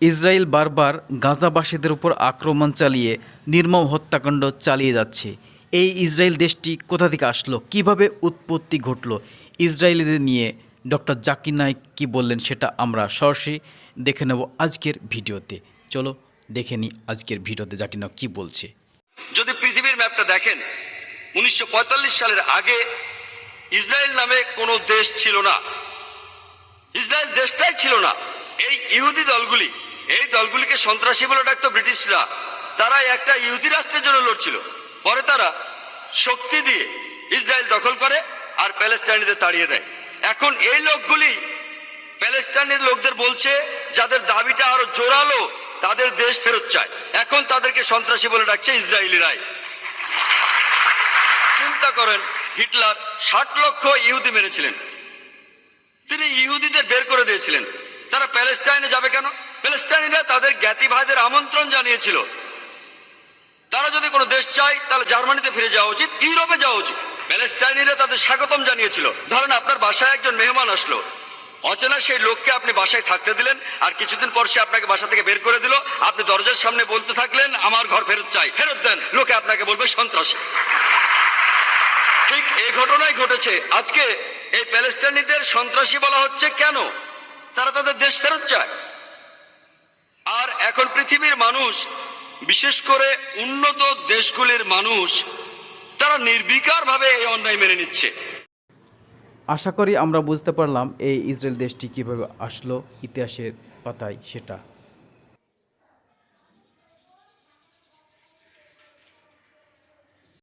Israel বারবার গাজাবাসীদের উপর আক্রমণ চালিয়ে নির্মম হত্যাকাণ্ড চালিয়ে যাচ্ছে। এই ইসরায়েল দেশটি কোথা থেকে আসলো? কীভাবে উৎপত্তি ঘটলো? ইসরায়েলিদের নিয়ে ডক্টর জাকির নাইক কী বললেন সেটা আমরা সরাসরি দেখে নেব আজকের ভিডিওতে। চলো দেখে নিই আজকের ভিডিওতে জাকির নাইক কী বলছে। যদি পৃথিবীর ম্যাপটা দেখেন, উনিশশো পঁয়তাল্লিশ সালের আগে ইসরায়েল নামে কোনো দেশ ছিল না। ইসরায়েল দেশটাই ছিল না। এই ইহুদি দলগুলি দলগুলিকে সন্ত্রাসী বলে ডাকতো ব্রিটিশরা। তারা একটা ইহুদি রাষ্ট্রের জন্য লড়ছিল। পরে তারা শক্তি দিয়ে ইসরায়েল দখল করে আর প্যালেস্টাইনিদের তাড়িয়ে দেয়। এখন এই লোকগুলি প্যালেস্টাইনের লোকদের বলছে, যাদের দাবিটা আরও জোরালো, তাদের দেশ ফেরত চায়। এখন তাদেরকে সন্ত্রাসী বলে ডাকছে ইসরায়েলিরাই। চিন্তা করেন, হিটলার ষাট লক্ষ ইহুদি মেরেছিলেন। তিনি ইহুদিদের বের করে দিয়েছিলেন। তারা প্যালেস্টাইনে যাবে কেন? প্যালেস্টাইনিরা তাদের জ্ঞাতি ভাইদের আমন্ত্রণ জানিয়েছিল। তারা যদি কোনো দেশ চায়, তাহলে জার্মানিতে ফিরে যাওয়া উচিত, ইউরোপে যাওয়া উচিত। প্যালেস্টাইনিরা তাদের স্বাগতম জানিয়েছিল। ধরেন আপনার বাসায় একজন মেহমান আসলো। অচেনা সেই লোককে আপনি বাসায় থাকতে দিলেন, আর কিছুদিন পর সে আপনাকে বাসা থেকে বের করে দিল। আপনি দরজার সামনে বলতে থাকলেন, আমার ঘর ফেরত চাই। ফেরত দেন, লোকে আপনাকে বলবে সন্ত্রাসী। ঠিক এই ঘটনাই ঘটেছে। আজকে এই প্যালেস্টাইনিদের সন্ত্রাসী বলা হচ্ছে কেন? তারা তাদের দেশ ফেরত চায়। আর এখন পৃথিবীর মানুষ, বিশেষ করে উন্নত দেশগুলির মানুষ, তারা নির্বিকারভাবে এই অন্যায় মেনে নিচ্ছে। আশা করি আমরা বুঝতে পারলাম এই ইসরায়েল দেশটি কীভাবে আসলো, ইতিহাসের পাতায় সেটা।